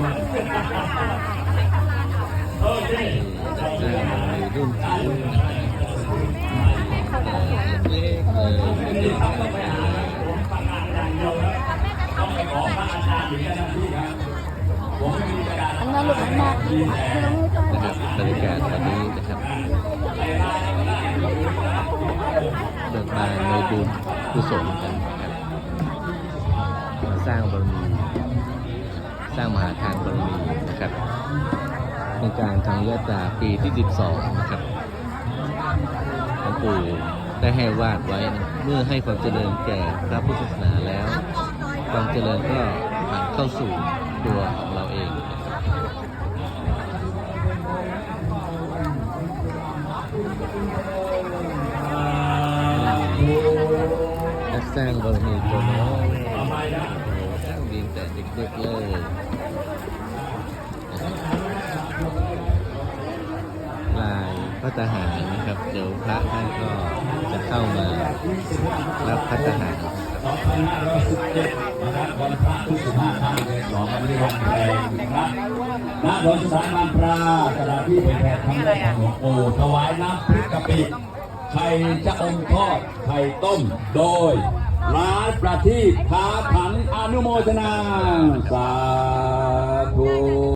รุ่นจิ๋วเล็กเลยอันนั้นลูกมันมากที่เราไม่ต้อนะครับบรรยากาศตอนนี้นะครับเดินมาในบุญกุศลกันนะครับมาสร้างบารมี สร้างมหาทานบารมีนะครับเป็นการทางยะตราปีที่ 12 นะครับหลวงปู่ได้ให้วาดไว้นะเมื่อให้ความเจริญแก่พระพุทธศาสนาแล้ว ความเจริญก็ผ่านเข้าสู่ตัวของเราเองนะครับนักสร้างบารมีตัวน้อยโอ้โหสร้างดีแต่เด็กๆเลย ระทหารนะครับ เดี๋ยวพระท่านก็จะเข้ามารับพระทหารนะครับนะครับวันพระที่สิบห้าค่ำเดือนสองวันนี้วันแรงนะครับณถนนสายบางปลาสถานที่เป็นแพทย์ครั้งแรกของหลวงปู่ถวายน้ำพริกกะปิไข่จะอมทอดไข่ต้มโดยร้านประทีปพาขันอนุโมทนา สาธุ